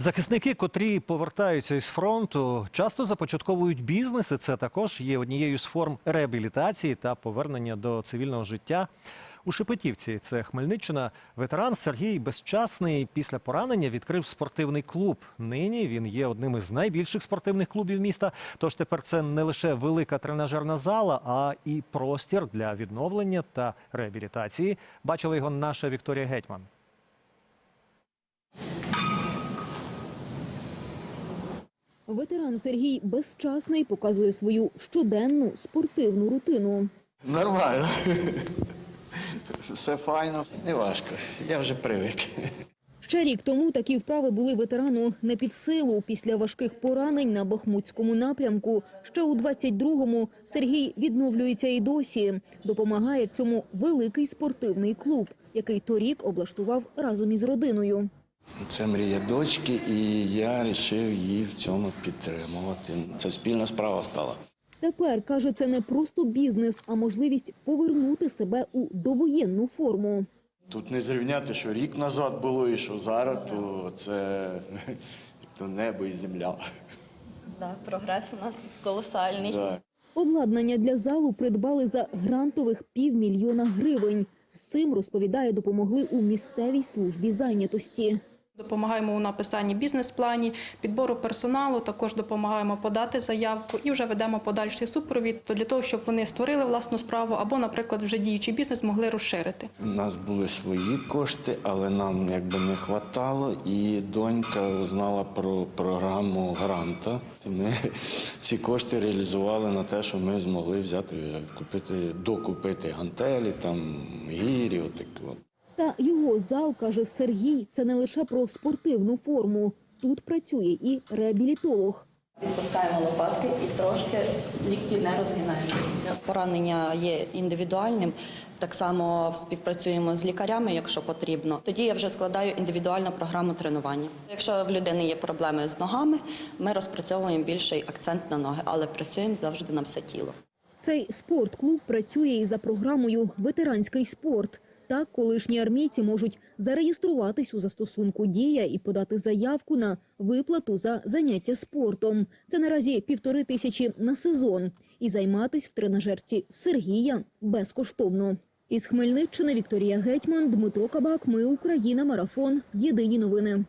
Захисники, котрі повертаються із фронту, часто започатковують бізнеси. Це також є однією з форм реабілітації та повернення до цивільного життя. У Шепетівці, це Хмельниччина, ветеран Сергій Безчасний після поранення відкрив спортивний клуб. Нині він є одним із найбільших спортивних клубів міста. Тож тепер це не лише велика тренажерна зала, а і простір для відновлення та реабілітації. Бачила його наша Вікторія Гетьман. Ветеран Сергій безчасний показує свою щоденну спортивну рутину. Нормально. Все файно, не важко. Я вже привик. Ще рік тому такі вправи були ветерану не під силу після важких поранень на Бахмутському напрямку. Ще у 22-му Сергій відновлюється і досі. Допомагає в цьому великий спортивний клуб, який торік облаштував разом із родиною. Це мрія дочки, і я вирішив її в цьому підтримувати. Це спільна справа стала. Тепер каже, це не просто бізнес, а можливість повернути себе у довоєнну форму. Тут не зрівняти, що рік назад було і що зараз, то це то небо і земля. Да, прогрес у нас колосальний. Так. Обладнання для залу придбали за грантових півмільйона гривень. З цим розповідає, допомогли у місцевій службі зайнятості. Допомагаємо у написанні бізнес-плані, підбору персоналу, також допомагаємо подати заявку і вже ведемо подальший супровід для того, щоб вони створили власну справу або, наприклад, вже діючий бізнес могли розширити. У нас були свої кошти, але нам якби не вистачало. І донька узнала про програму гранта. Ми ці кошти реалізували на те, що ми змогли взяти, купити, докупити гантелі, там гірі, отакі от. Та його зал, каже Сергій, це не лише про спортивну форму. Тут працює і реабілітолог. Відпускаємо лопатки і трошки лікті не розгинаємо. Це поранення є індивідуальним. Так само співпрацюємо з лікарями, якщо потрібно. Тоді я вже складаю індивідуальну програму тренування. Якщо в людини є проблеми з ногами, ми розпрацьовуємо більший акцент на ноги, але працюємо завжди на все тіло. Цей спортклуб працює і за програмою Ветеранський спорт. Так, колишні армійці можуть зареєструватись у застосунку дія і подати заявку на виплату за заняття спортом. Це наразі півтори тисячі на сезон. І займатись в тренажерці Сергія безкоштовно. Із Хмельниччини Вікторія Гетьман, Дмитро Кабак. Ми Україна. Марафон. Єдині новини.